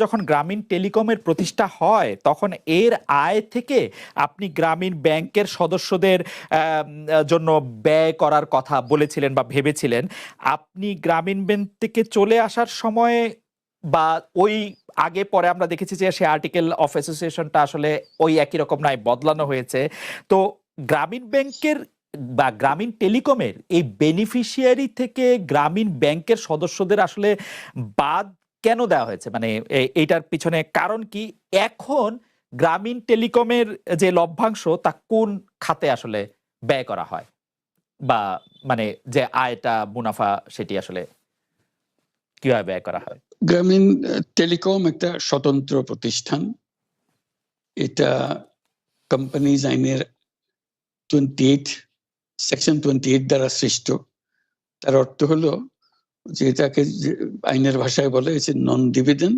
যখন গ্রামীণ টেলিকমের প্রতিষ্ঠা হয়, তখন এর আয় থেকে আপনি গ্রামীণ ব্যাংকের সদস্যদের জন্য ব্যয় করার কথা বলেছিলেন বা ভেবেছিলেন। আপনি গ্রামীণ ব্যাংক থেকে চলে আসার সময় বা ওই আগে পরে আমরা দেখেছি যে সে আর্টিকেল অফ অ্যাসোসিয়েশনটা আসলে ওই একই রকম নয়, বদলানো হয়েছে। তো গ্রামীণ ব্যাংকের বা গ্রামীণ টেলিকমের এই বেনিফিশিয়ারি থেকে গ্রামীণ ব্যাংকের সদস্যদের আসলে বাদ কেন দেওয়া হয়েছে? মানে এইটার পিছনে কারণ কি? এখন গ্রামীণ টেলিকমের যে লভ্যাংশ, তা কোন খাতে আসলে ব্যয় করা হয়? বা মানে যে আয়টা, মুনাফা, সেটি আসলে কীভাবে ব্যয় করা হয়? গ্রামীণ টেলিকম একটা স্বতন্ত্র প্রতিষ্ঠান। এটা কোম্পানিজ আইনের twenty eight section twenty eight দ্বারা সৃষ্ট। তার অর্থ হলো যে এটাকে যে আইনের ভাষায় বলে নন ডিভিডেন্ড